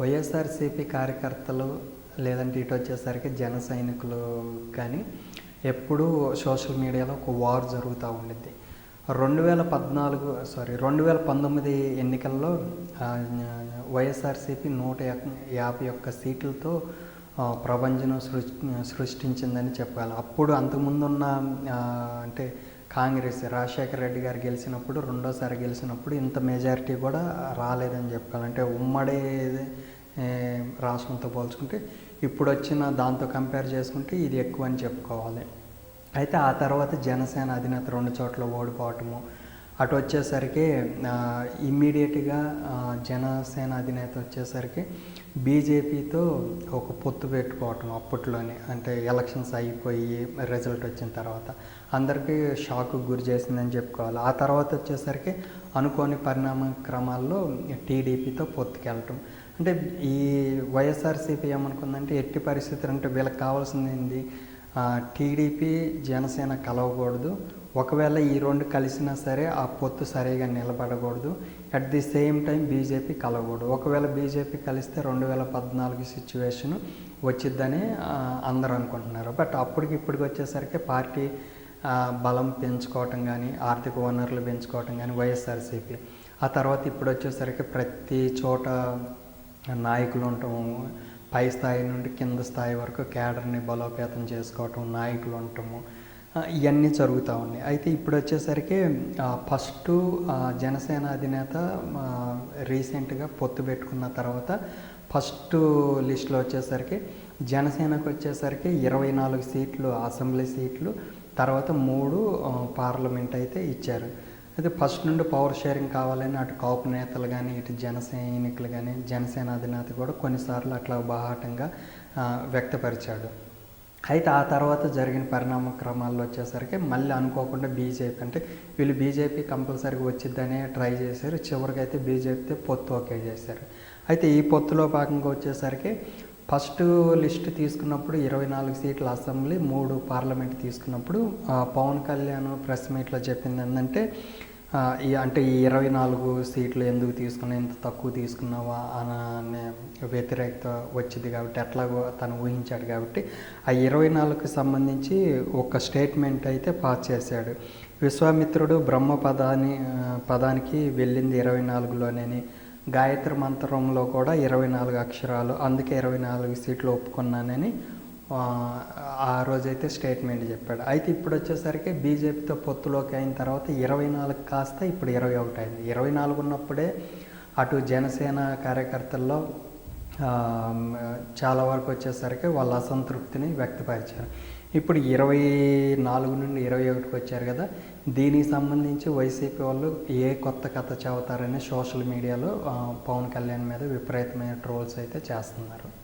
వైఎస్ఆర్సీపీ కార్యకర్తలు లేదంటే ఇటు వచ్చేసరికి జన సైనికులు కానీ ఎప్పుడూ సోషల్ మీడియాలో ఒక వార్ జరుగుతూ ఉండిద్ది. రెండు వేల పద్నాలుగు సారీ రెండు వేల పంతొమ్మిది ఎన్నికల్లో వైఎస్ఆర్సీపీ నూట యాభై ఒక్క సీట్లతో ప్రపంచం ప్రభంజనం సృష్టి సృష్టించిందని చెప్పాలి అప్పుడు అంతకుముందు ఉన్న అంటే కాంగ్రెస్ రాజశేఖర రెడ్డి గారు గెలిచినప్పుడు రెండోసారి గెలిచినప్పుడు ఇంత మెజారిటీ కూడా రాలేదని చెప్పాలి. అంటే ఉమ్మడి రాష్ట్రంతో పోల్చుకుంటే ఇప్పుడు వచ్చిన దాంతో కంపేర్ చేసుకుంటే ఇది ఎక్కువ అని చెప్పుకోవాలి. అయితే ఆ తర్వాత జనసేన అధినేత రెండు చోట్ల ఓడిపోవటము అటు వచ్చేసరికి ఇమ్మీడియట్గా జనసేన అధినేత వచ్చేసరికి బీజేపీతో ఒక పొత్తు పెట్టుకోవటం అప్పట్లోనే. అంటే ఎలక్షన్స్ అయిపోయి రిజల్ట్ వచ్చిన తర్వాత. అందరికీ షాక్ గురి చేసిందని చెప్పుకోవాలి. ఆ తర్వాత వచ్చేసరికి అనుకోని పరిణామ క్రమాల్లో టీడీపీతో పొత్తుకెళ్ళటం. అంటే ఈ వైఎస్ఆర్సీపీ ఏమనుకుందంటే ఎట్టి పరిస్థితులు అంటే వీళ్ళకి కావాల్సింది ఏంది? టీడీపీ జనసేన కలవకూడదు. ఒకవేళ ఈ రెండు కలిసినా సరే ఆ పొత్తు సరిగా నిలబడకూడదు. At the same time BJP కలవకూడదు. ఒకవేళ బీజేపీ కలిస్తే రెండు వేల పద్నాలుగు సిచ్యువేషన్ వచ్చిద్దని అందరూ అనుకుంటున్నారు. బట్ అప్పటికి ఇప్పటికి వచ్చేసరికి పార్టీ బలం పెంచుకోవటం కానీ ఆర్థిక వనరులు పెంచుకోవటం కానీ వైఎస్ఆర్సీపీ. ఆ తర్వాత ఇప్పుడు వచ్చేసరికి ప్రతి చోట నాయకులు ఉండటం పై స్థాయి నుండి కింద స్థాయి వరకు క్యాడర్ని బలోపేతం చేసుకోవటం నాయకులు ఉండటము ఇవన్నీ జరుగుతూ ఉన్నాయి. అయితే ఇప్పుడు వచ్చేసరికి ఫస్ట్ జనసేన అధినేత రీసెంట్గా పొత్తు పెట్టుకున్న తర్వాత ఫస్ట్ లిస్టులో వచ్చేసరికి జనసేనకు వచ్చేసరికి ఇరవై నాలుగు సీట్లు అసెంబ్లీ సీట్లు తర్వాత మూడు పార్లమెంట్ అయితే ఇచ్చారు. అయితే ఫస్ట్ నుండి పవర్ షేరింగ్ కావాలని అటు కాపు నేతలు కానీ ఇటు జనసైనికులు కానీ జనసేన అధినేత కూడా కొన్నిసార్లు అట్లా బాహాటంగా వ్యక్తపరిచాడు. అయితే ఆ తర్వాత జరిగిన పరిణామ క్రమాల్లో వచ్చేసరికి మళ్ళీ అనుకోకుండా బీజేపీ అంటే వీళ్ళు బీజేపీ కంపల్సరీగా వచ్చిద్దనే ట్రై చేశారు. చివరికి అయితే బీజేపీతో పొత్తు ఓకే చేశారు. అయితే ఈ పొత్తులో భాగంగా వచ్చేసరికి ఫస్ట్ లిస్ట్ తీసుకున్నప్పుడు ఇరవై నాలుగు సీట్ల అసెంబ్లీ మూడు పార్లమెంట్ తీసుకున్నప్పుడు పవన్ కళ్యాణ్ ప్రెస్ మీట్లో చెప్పింది ఏంటంటే అంటే ఈ ఇరవై నాలుగు సీట్లు ఎందుకు తీసుకున్నా ఇంత తక్కువ తీసుకున్నావా అనే వ్యతిరేకత వచ్చింది కాబట్టి ఎట్లాగో తను ఊహించాడు కాబట్టి ఆ ఇరవై నాలుగుకి సంబంధించి ఒక స్టేట్మెంట్ అయితే పాస్ చేశాడు. విశ్వామిత్రుడు బ్రహ్మ పదాని పదానికి వెళ్ళింది ఇరవై నాలుగులోనేని. గాయత్రి మంత్రంలో కూడా ఇరవై నాలుగు అక్షరాలు అందుకే ఇరవై నాలుగు సీట్లు ఒప్పుకున్నానని. ఆ, రోజైతే స్టేట్మెంట్ చెప్పాడు. అయితే ఇప్పుడు వచ్చేసరికి బీజేపీతో పొత్తులోకి అయిన తర్వాత ఇరవై నాలుగు కాస్త ఇప్పుడు ఇరవై ఒకటి అయింది. ఇరవై నాలుగు ఉన్నప్పుడే అటు జనసేన కార్యకర్తల్లో చాలా వరకు వచ్చేసరికి వాళ్ళ అసంతృప్తిని వ్యక్తపరిచారు. ఇప్పుడు ఇరవై నాలుగు నుండి ఇరవై ఒకటికి వచ్చారు కదా దీనికి సంబంధించి వైసీపీ వాళ్ళు ఏ కొత్త కథ చెబుతారని సోషల్ మీడియాలో పవన్ కళ్యాణ్ మీద విపరీతమైన ట్రోల్స్ అయితే చేస్తున్నారు.